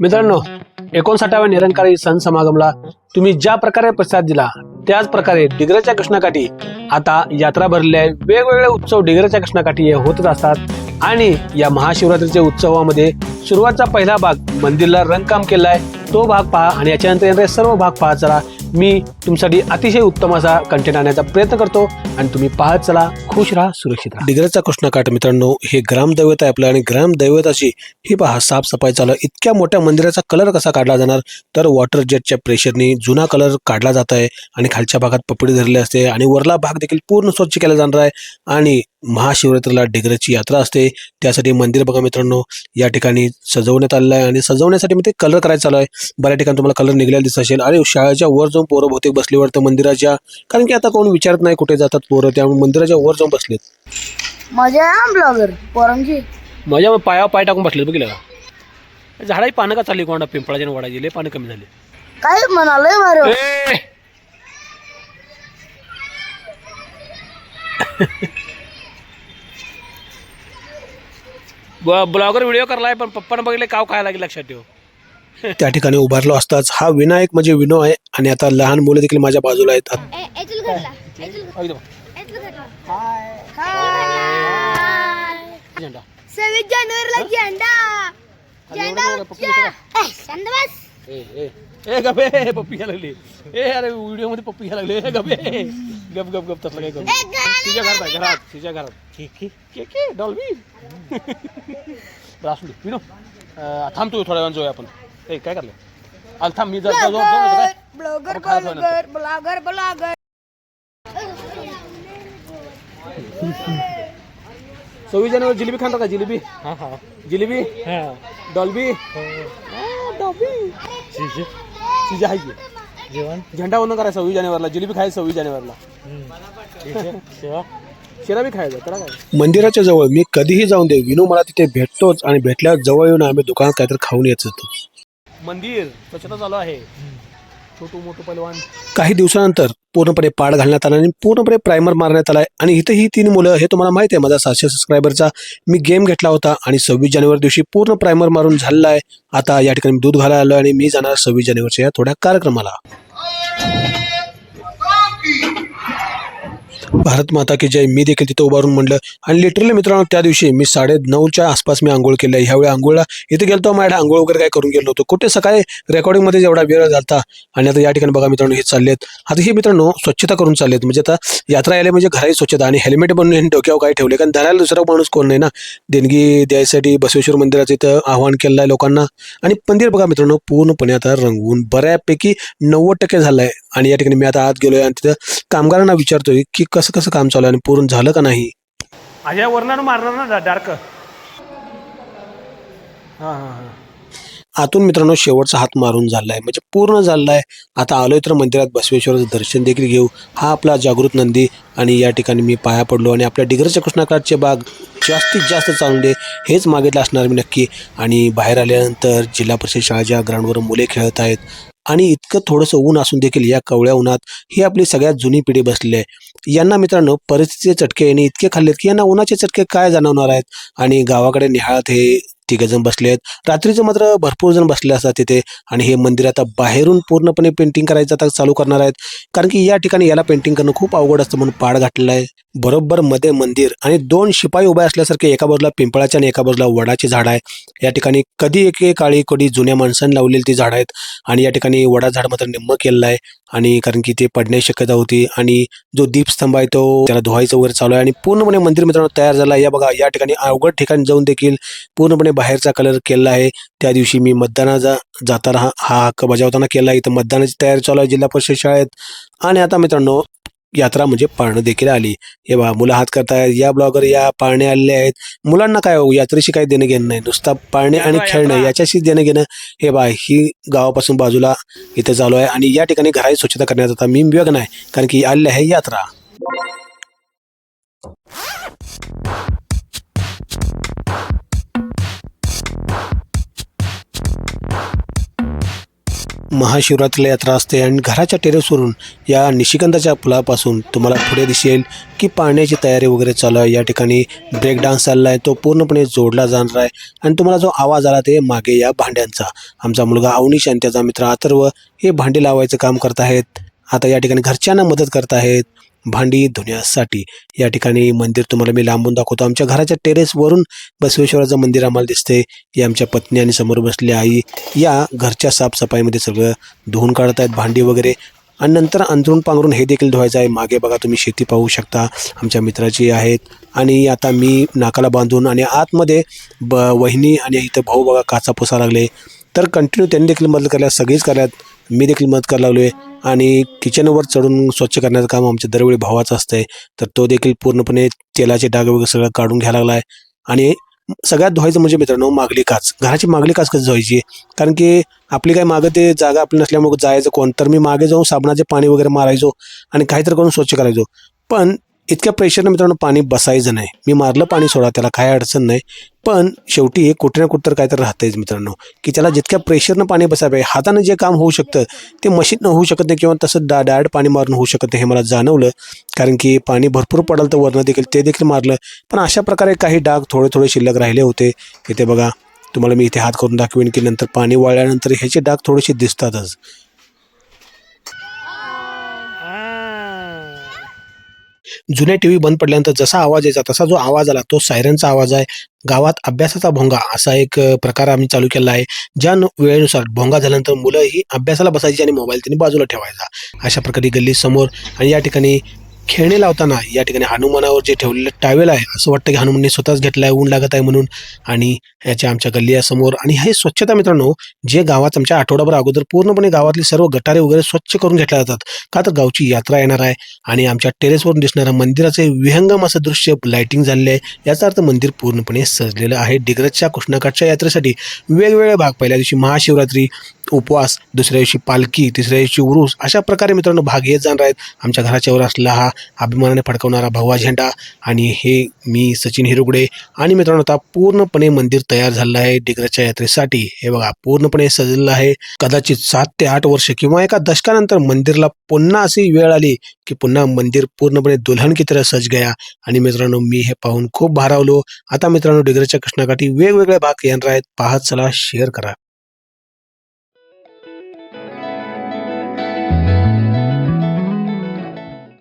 मित्रांनो एकोणसाठाव्या निरंकारी सण समागमला तुम्ही ज्या प्रकारे प्रतिसाद दिला त्याच प्रकारे डिग्रजच्या कृष्णाकाठी आता यात्रा भरलेल्या आहे वेगवेगळे उत्सव डिग्रजच्या कृष्णाकाठी होतच असतात. आणि या महाशिवरात्रीच्या उत्सवामध्ये सुरुवातचा पहिला भाग मंदिरला रंगकाम केला आहे तो भाग पहा आणि याच्यानंतर सर्व भाग पहा. चला मी तुमच्यासाठी अतिशय उत्तम असा कंटेंट आणण्याचा प्रयत्न करतो आणि तुम्ही पाहत चला खुश राहा सुरक्षित राहा. डिग्रजचा कृष्णकाठ मित्रांनो हे ग्रामदैवत आहे आपलं आणि ग्रामदैवताची ही पहा साफसफाई चालू इतक्या मोठ्या मंदिराचा कलर कसा काढला जाणार? तर वॉटर जेटच्या प्रेशरनी जुना कलर काढला जात आहे आणि खालच्या भागात पपडी धरली असते आणि वरला भाग देखील पूर्ण स्वच्छ केला जाणार आहे. आणि महाशिवरात्रीला डिग्रजची यात्रा असते. त्यासाठी मंदिर बघा मित्रांनो या ठिकाणी सजवण्यात आलेलं आहे आणि सजवण्यासाठी मी ते कलर करायचं चालू आहे बऱ्याच ठिकाणी तुम्हाला कलर निघलेला दिसत असेल. अरे शाळेच्या वर जाऊन पोरं बहुतेक बसली वाटतं मंदिराच्या. कारण की आता कोण विचारत नाही कुठे जातात पोरं. त्यामुळे मंदिराच्या वर जाऊन बसलेत. मजा आहे ब्लॉगर पोरांची? माझ्या पायावर पाय टाकून बसले बघितलं का झाडाची पानं का चालली कोणा पिंपळाच्या आणि वडाची. लय पानं कमी झाली. काय म्हणालय ए! ब- ब्लॉगर व्हिडिओ करलाय पण पप्पानं बघितले काव खायला लागेल लक्षात ठेव. त्या ठिकाणी उभारलो असताच हा विनायक म्हणजे विनो आहे आणि आता लहान मुलं देखील माझ्या बाजूला. सव्वीस जानेवारीला झेंडा. झेंडा ए ए ए. गबे पप्पी घ्यायला लागली. ए अरे व्हिडिओमध्ये पप्पी घ्यायला लागली. ए गबे गप गप गप तसलं काय करू तिच्या घरात आहे, घरात तिच्या घरात के के? डॉल्बी? रासुली विनो. अं, थांब तू थोड्या वेळानं जाऊया आपण. ए काय करले? आल थांब मी जा- जा- जाऊ- जाऊ नका काय ब्लॉगर आपण खायला ब्लॉगर ब्लॉगर ब्लॉगर. सव्वीस जानेवारी जिलेबी खाणार का जिलेबी? जिलेबी? डॉल्बी? डॉल्बी? तिच्या आहे की? जेवण? झेंडा वंदन करायचं सव्वीस जानेवारीला जिलेबी खायचं सव्वीस जानेवारीला. सेवा शिरा बी खायचं त्याला काय? मंदिराच्या जवळ मी कधीही जाऊन दे विनू मला तिथे भेटतोच आणि भेटल्यावर जवळ येऊन आम्ही दुकानात काहीतरी खाऊन येत होतो मंदिर स्वच्छता चालू आहे. छोटू मोठू पैलवान काही दिवसानंतर पूर्णपणे पाड घालण्यात आला आणि पूर्णपणे प्रायमर मारण्यात आला आहे आणि इथं ही तीन मुलं हे तुम्हाला माहिती आहे माझा सातशे सबस्क्रायबरचा मी गेम घेतला होता आणि सव्वीस जानेवारी दिवशी पूर्ण प्रायमर मारून झालेला आहे आता या ठिकाणी दूध घालायला आलो आणि मी जाणार सव्वीस जानेवारीच्या या थोड्या कार्यक्रमाला. भारत माता की जय. मी देखील तिथं उभारून म्हणलं आणि लिटरली मित्रांनो त्या दिवशी मी साडे नऊच्या आसपास मी आंघोळ केलं. ह्यावेळी आंघोळला इथे गेलतो. माझ्या आंघोळ वगैरे काय करून गेलो होतो कुठे सकाळी रेकॉर्डिंगमध्ये जेवढा वेळ झाला आणि आता या ठिकाणी बघा मित्रांनो हे चाललेत. आता हे मित्रांनो स्वच्छता करून चाललेत. म्हणजे आता यात्रा यायला म्हणजे घराही स्वच्छता आणि हेल्मेट बनवून यांनी डोक्यावर काय ठेवले कारण धरायला दुसरा माणूस कोण नाही ना? देणगी द्यायसाठी बसवेश्वर मंदिराचं इथं आव्हान केलं आहे लोकांना. आणि मंदिर बघा मित्रांनो पूर्णपणे आता रंगवून बऱ्यापैकी नव्वद टक्के झालं आहे आणि या ठिकाणी मी आता आत गेलोय आणि तिथं कामगारांना विचारतोय की कसं कसं काम चालू आहे आणि पूर्ण झालं का नाही? अजय वरणार मारणार ना डार्क. हां हां हां. आतून मित्रांनो शेवटचा हात मारून झालाय म्हणजे पूर्ण झालाय. आता आलोय तर मंदिरात बसवेश्वराचं दर्शन देखील घेऊ. हा आपला जागृत नंदी आणि या ठिकाणी मी पाया पडलो आणि आपल्या डिग्रजच्या कृष्णाकाठचे बाग जास्तीत जास्त चालून दे हेच मागितलं असणार मी नक्की. आणि बाहेर आल्यानंतर जिल्हा परिषद शाळेच्या ग्राउंडवर मुले खेळत आहेत आणि इतकं थोडंसं ऊन असून देखील या कवळ्या उन्हात ही आपली सगळ्यात जुनी पिढी बसली आहे. यांना मित्रांनो परिस्थितीचे चटके यांनी इतके खाल्लेत की यांना उन्हाचे चटके काय जाणवणार आहेत? आणि गावाकडे निहाळत हे तिघ जण बसले आहेत. रात्रीचं मात्र भरपूर जण बसले असतात तिथे. आणि हे मंदिर आता बाहेरून पूर्णपणे पेंटिंग करायचं आता चालू करणार आहेत. कारण की या ठिकाणी याला पेंटिंग करणं खूप अवघड असतं म्हणून पाड घातलेला आहे. बरोबर मध्ये मंदिर आणि दोन शिपाई उभे असल्यासारखे एका बाजूला पिंपळाच्या आणि एका बाजूला वडाची झाड आहे. या ठिकाणी कधी एके काळी कधी जुन्या माणसांनी लावलेली ती झाड आहेत आणि या ठिकाणी वडा झाड मात्र निम्म केलेलं आहे आणि कारण की ते पडण्याची शक्यता होती आणि जो दीपस्तंभ आहे तो त्याला धुवायचं वगैरे चालू आहे आणि पूर्णपणे मंदिर मित्रांनो तयार झाला या बघा या ठिकाणी अवघड ठिकाणी जाऊन देखील पूर्णपणे बाहेरचा कलर केलेला आहे. त्या दिवशी मी मतदाना जा जाताना हा हक्क बजावताना केला आहे. इथं मतदानाची तयारी चालू आहे जिल्हा परिषद शाळेत. आणि आता मित्रांनो यात्रा म्हणजे पाळणं देखील आली. हे बघा मुलं हात करतायत या ब्लॉगर या पाळणे आलेले आहेत. मुलांना काय हो यात्रेशी काही देणं घेणं नाही. नुसता पाळणे आणि खेळणं याच्याशी देणं घेणं हे बा ही गावापासून बाजूला इथं चालू आहे आणि या ठिकाणी घराची स्वच्छता करण्यात आता मी विवेक नाही कारण की आलेली आहे यात्रा. महाशिवरात्रीला यात्रा असते आणि घराच्या टेरेसवरून या निशिगंधाच्या पुलापासून तुम्हाला पुढे दिसेल की पाण्याची तयारी वगैरे चालू आहे. या ठिकाणी ब्रेक डान्स चालला आहे. तो पूर्णपणे जोडला जाणार आहे. आणि तुम्हाला जो आवाज आला ते मागे या भांड्यांचा. आमचा मुलगा अवनीश आणि त्याचा मित्र अथर्व हे भांडी लावायचं काम करत आहेत. आता या ठिकाणी घरच्यांना मदत करत आहेत. भांडी धुण्यासाठी. या ठिकाणी मंदिर तुम्हाला मी लांबून दाखवतो. आमच्या घराच्या टेरेसवरून बसवेश्वराचं मंदिर आम्हाला दिसते ही आमच्या पत्नी आणि समोर बसली आई. या घरच्या साफसफाईमध्ये सगळं धुवून काढत आहेत भांडी वगैरे. आणि नंतर अंथरून पांघरून हे देखील धुवायचं आहे. मागे बघा तुम्ही शेती पाहू शकता. आमच्या मित्राची आहेत. आणि आता मी नाकाला बांधून आणि आतमध्ये ब वहिनी आणि इथं भाऊ बघा काचा पुसा लागले. तर कंटिन्यू त्यांनी देखील मदत करायला सगळीच करायत मी देखील मदत करायला लागलो आहे आणि किचनवर चढून स्वच्छ करण्याचं काम आमच्या दरवेळी भावाचं असतं आहे तर तो देखील पूर्णपणे तेलाचे डाग वगैरे सगळं काढून घ्यायला लागला आहे आणि सगळ्यात धुवायचं म्हणजे मित्रांनो मागली काच. घराची मागली काच कशी धुवायची? कारण की आपली काय मागं ते जागा आपली नसल्यामुळे जायचं कोण? तर मी मागे जाऊन साबणाचे पाणी वगैरे मारायचो आणि काहीतरी करून स्वच्छ करायचो. पण इतक्या प्रेशरनं मित्रांनो पाणी बसायचं नाही. मी मारलं पाणी सोडा त्याला काय अडचण नाही. पण शेवटी हे कुठे ना कुठं तर काहीतरी राहतंयच मित्रांनो. की त्याला जितक्या प्रेशरनं पाणी बसायला पाहिजे हातानं जे काम होऊ शकतं ते मशीननं होऊ शकत नाही किंवा तसं डा डायरेक्ट पाणी मारून होऊ शकत नाही हे मला जाणवलं. कारण की पाणी भरपूर पडलं तर वरनं देखील ते देखील मारलं. पण अशा प्रकारे काही डाग थोडे थोडे शिल्लक राहिले होते. इथे बघा तुम्हाला मी इथे हात करून दाखवेन की नंतर पाणी वाळल्यानंतर ह्याचे डाग थोडेसे दिसतातच. जुन्या टी व्ही बंद पडल्यानंतर जसा आवाज यायचा तसा जो आवाज आला तो सायरनचा आवाज आहे. गावात अभ्यासाचा भोंगा असा एक प्रकार आम्ही चालू केला आहे. ज्या वेळेनुसार भोंगा झाल्यानंतर मुलं ही अभ्यासाला बसायची आणि मोबाईल त्यांनी बाजूला ठेवायचा. अशा प्रकारे गल्ली समोर आणि या ठिकाणी खेळणे लावताना या ठिकाणी हनुमानावर जे ठेवलेलं टावेल आहे असं वाटतं की हनुमानने स्वतःच घेतलं आहे ऊन लागत आहे म्हणून. आणि याच्या आमच्या गल्लीसमोर आणि हे स्वच्छता मित्रांनो जे गावात आमच्या आठवडाभर अगोदर पूर्णपणे गावातले सर्व गटारे वगैरे स्वच्छ करून घेतल्या जातात. का तर गावची यात्रा येणार आहे आणि आमच्या टेरेसवरून दिसणाऱ्या मंदिराचे विहंगम असं दृश्य लायटिंग झालेले आहे. याचा अर्थ मंदिर पूर्णपणे सजलेलं आहे. डिग्रजच्या कृष्णाकाठच्या यात्रेसाठी वेगवेगळे भाग. पहिल्या दिवशी महाशिवरात्री उपवास दुसऱ्या दिवशी पालखी तिसऱ्या दिवशी उरूस अशा प्रकारे मित्रांनो भाग येत जाणार आहेत. आमच्या घराच्यावर असला असलेला हा अभिमानाने फडकवणारा भगवा झेंडा आणि हे मी सचिन हिरुगडे आणि मित्रांनो आता पूर्णपणे मंदिर तयार झालेलं आहे डिग्रजच्या यात्रेसाठी. हे बघा पूर्णपणे सजलेलं आहे. कदाचित सात ते आठ वर्ष किंवा एका दशकानंतर मंदिरला पुन्हा अशी वेळ आली की पुन्हा मंदिर पूर्णपणे दुल्हन की तरह सज गया. आणि मित्रांनो मी हे पाहून खूप भारावलो. आता मित्रांनो डिग्रजच्या कृष्णाकाठी वेगवेगळे भाग येणार आहेत. पाहत चला शेअर करा.